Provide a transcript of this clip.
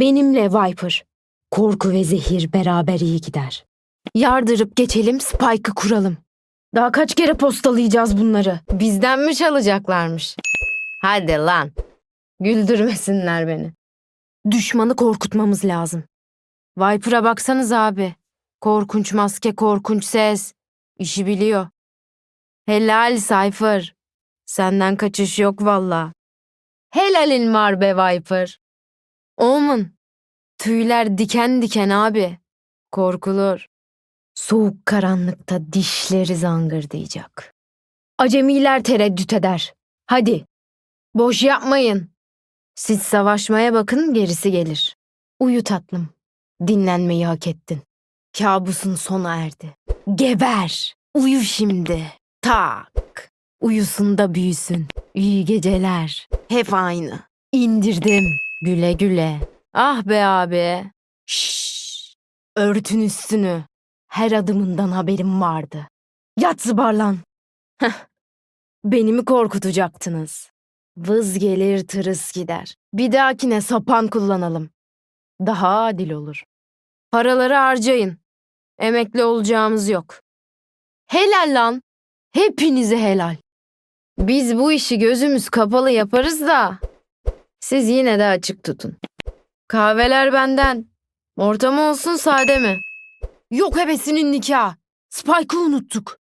Benimle Viper. Korku ve zehir beraber iyi gider. Yardırıp geçelim Spike'ı kuralım. Daha kaç kere postalayacağız bunları? Bizden mi çalacaklarmış? Hadi lan. Güldürmesinler beni. Düşmanı korkutmamız lazım. Viper'a baksanız abi. Korkunç maske, korkunç ses. İşi biliyor. Helal Cypher. Senden kaçış yok valla. Helalin var be Viper. Omen. Tüyler diken diken abi. Korkulur. Soğuk karanlıkta dişleri zangırdayacak. Acemiler tereddüt eder. Hadi. Boş yapmayın. Siz savaşmaya bakın gerisi gelir. Uyu tatlım. Dinlenmeyi hak ettin. Kabusun sona erdi. Geber. Uyu şimdi. Tak. Uyusun da büyüsün. İyi geceler. Hep aynı. İndirdim. Güle güle. Ah be abi. Şşş. Örtün üstünü. Her adımından haberim vardı. Yat zıbarlan. Heh. Beni mi korkutacaktınız? Vız gelir tırıs gider. Bir dahakine sapan kullanalım. Daha adil olur. Paraları harcayın. Emekli olacağımız yok. Helal lan. Hepinize helal. Biz bu işi gözümüz kapalı yaparız da. Siz yine de açık tutun. Kahveler benden. Orta mı olsun sade mi? Yok hevesinin nikahı. Spike'ı unuttuk.